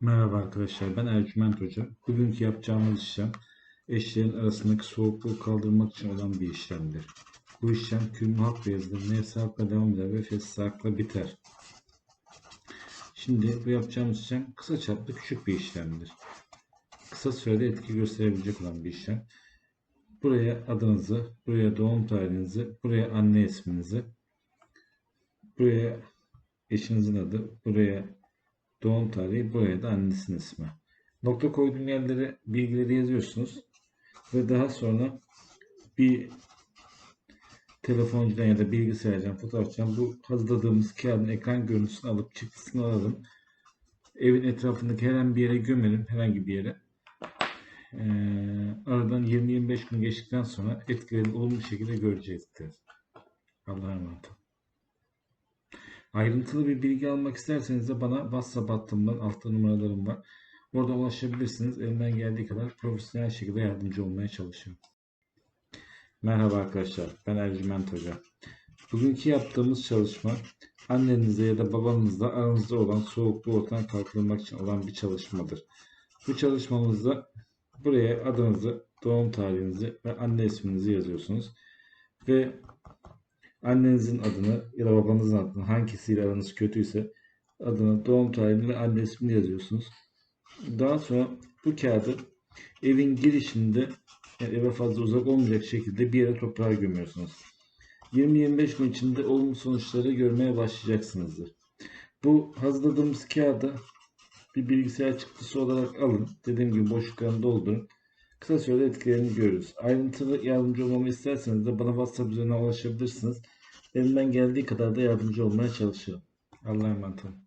Merhaba arkadaşlar, ben Ercüment Hoca. Bugünkü yapacağımız işlem eşlerin arasındaki soğukluğu kaldırmak için olan bir işlemdir. Bu işlem kürmü hak yazılır, nefsi devam eder ve fesli hakla biter. Şimdi bu yapacağımız işlem kısa çaplı küçük bir işlemdir. Kısa sürede etki gösterebilecek olan bir işlem. Buraya adınızı, buraya doğum tarihinizi, buraya anne isminizi, buraya eşinizin adı, buraya doğum tarihi, buraya da annesinin ismi. Nokta koyduğum yerlere bilgileri yazıyorsunuz ve daha sonra bir telefoncudan ya da bilgisayardan, fotoğrafçıdan bu hazırladığımız kağıdın ekran görüntüsünü alıp çıktısını alalım. Evin etrafındaki herhangi bir yere gömelim, herhangi bir yere. Ee, aradan 20-25 gün geçtikten sonra etkilerini olumlu şekilde görecektir. Allah'a emanet olun. Ayrıntılı bir bilgi almak isterseniz de bana WhatsApp hattımdan altta numaralarım var. Orada ulaşabilirsiniz. Elimden geldiği kadar profesyonel şekilde yardımcı olmaya çalışıyorum. Merhaba arkadaşlar. Ben Ercüment Hoca. Bugünkü yaptığımız çalışma annenizle ya da babanızla aranızda olan soğukluğu ortadan kaldırmak için olan bir çalışmadır. Bu çalışmamızda buraya adınızı, doğum tarihinizi ve anne isminizi yazıyorsunuz. Ve annenizin adını ya da babanızın adını hangisiyle aranız kötüyse adını, doğum tarihini ve anne ismini yazıyorsunuz. Daha sonra bu kağıdı evin girişinde yani eve fazla uzak olmayacak şekilde bir yere toprağa gömüyorsunuz. 20-25 gün içinde olumlu sonuçları görmeye başlayacaksınızdır. Bu hazırladığımız kağıdı bir bilgisayar çıktısı olarak alın. Dediğim gibi boşluklarını doldurun. Kısa sürede etkilerini görürüz. Ayrıntılı yardımcı olmamı isterseniz de bana WhatsApp üzerinden ulaşabilirsiniz. Elimden geldiği kadar da yardımcı olmaya çalışırım. Allah'a emanet olun.